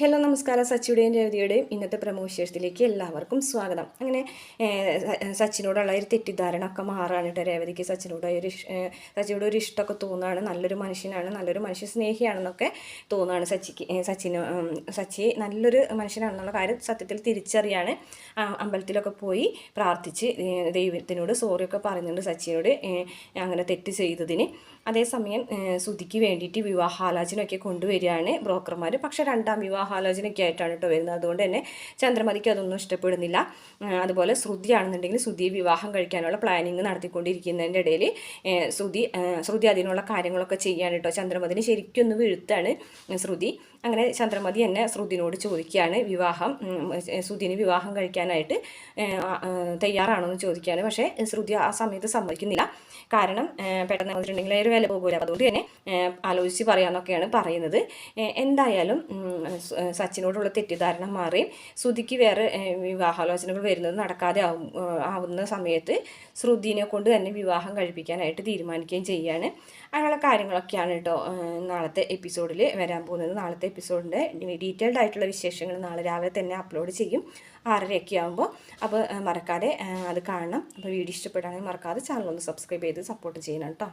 Hello നമസ്കാരം. സച്ചിയുടെയും രവതിയുടെയും ഇന്നത്തെ പ്രമോഷേഴ്സിലേക്ക് എല്ലാവർക്കും സ്വാഗതം. അങ്ങനെ സച്ചിനോടുള്ള ഒരു തെറ്റിദ്ധാരണ ഒക്കെ മാറാണ് കേട്ടോ രേവതിക്ക്. സച്ചിനോട് ഒരു സച്ചിയോട് ഒരു ഇഷ്ടമൊക്കെ തോന്നുകയാണ്. നല്ലൊരു മനുഷ്യനാണ് നല്ലൊരു മനുഷ്യ സ്നേഹിയാണെന്നൊക്കെ തോന്നുകയാണ് സച്ചിക്ക് സച്ചിന് സച്ചി നല്ലൊരു മനുഷ്യനാണെന്നുള്ള കാര്യം സത്യത്തിൽ തിരിച്ചറിയാണ്. അമ്പലത്തിലൊക്കെ പോയി പ്രാർത്ഥിച്ച് ദൈവത്തിനോട് സോറിയൊക്കെ പറയുന്നുണ്ട് സച്ചിനോട് അങ്ങനെ തെറ്റ് ചെയ്തതിന്. അതേസമയം സുതിക്ക് വേണ്ടിയിട്ട് വിവാഹാലോചനയൊക്കെ കൊണ്ടുവരികയാണ് ബ്രോക്കർമാർ പക്ഷേ രണ്ടാം വിവാഹാലോചനയൊക്കെ ആയിട്ടാണ് കേട്ടോ വരുന്നത്. അതുകൊണ്ട് തന്നെ ചന്ദ്രമതിക്ക് അതൊന്നും ഇഷ്ടപ്പെടുന്നില്ല. അതുപോലെ ശ്രുതി ആണെന്നുണ്ടെങ്കിൽ ശ്രുതിയെ വിവാഹം കഴിക്കാനുള്ള പ്ലാനിങ് നടത്തിക്കൊണ്ടിരിക്കുന്നതിന്റെ ഇടയിൽ ശ്രുതി ശ്രുതി അതിനുള്ള കാര്യങ്ങളൊക്കെ ചെയ്യാൻ കേട്ടോ ചന്ദ്രമതിന് ശരിക്കും ഒന്ന് വീഴ്ത്താണ് ശ്രുതി. അങ്ങനെ ചന്ദ്രമതി എന്നെ ശ്രുതിനോട് ചോദിക്കുകയാണ് വിവാഹം ശ്രുതിന് വിവാഹം കഴിക്കാനായിട്ട് തയ്യാറാണോ എന്ന് ചോദിക്കുകയാണ്. പക്ഷേ ശ്രുതി ആ സമയത്ത് സമ്മതിക്കുന്നില്ല. കാരണം പെട്ടെന്ന് വന്നിട്ടുണ്ടെങ്കിൽ ഒരു വില പോകില്ല അതുകൊണ്ട് തന്നെ ആലോചിച്ച് പറയാമെന്നൊക്കെയാണ് പറയുന്നത്. എന്തായാലും സച്ചിനോടുള്ള തെറ്റിദ്ധാരണ മാറി ശ്രുതിക്ക് വേറെ വിവാഹാലോചനകൾ വരുന്നത് നടക്കാതെ ആവും ആവുന്ന സമയത്ത് ശ്രുതിനെ കൊണ്ട് തന്നെ വിവാഹം കഴിപ്പിക്കാനായിട്ട് തീരുമാനിക്കുകയും ചെയ്യുകയാണ് അങ്ങനെയുള്ള കാര്യങ്ങളൊക്കെയാണ് കേട്ടോ നാളത്തെ എപ്പിസോഡിൽ വരാൻ പോകുന്നത്. നാളത്തെ എപ്പിസോഡിന്റെ ഡീറ്റെയിൽഡ് ആയിട്ടുള്ള വിശേഷങ്ങൾ നാളെ രാവിലെ തന്നെ അപ്ലോഡ് ചെയ്യും. ആറരയൊക്കെ ആകുമ്പോൾ അപ്പോൾ മറക്കാതെ അത് കാണണം. അപ്പോൾ വീഡിയോ ഇഷ്ടപ്പെടുകയാണെങ്കിൽ മറക്കാതെ ചാനൽ ഒന്ന് സബ്സ്ക്രൈബ് ചെയ്ത് സപ്പോർട്ട് ചെയ്യണം കേട്ടോ.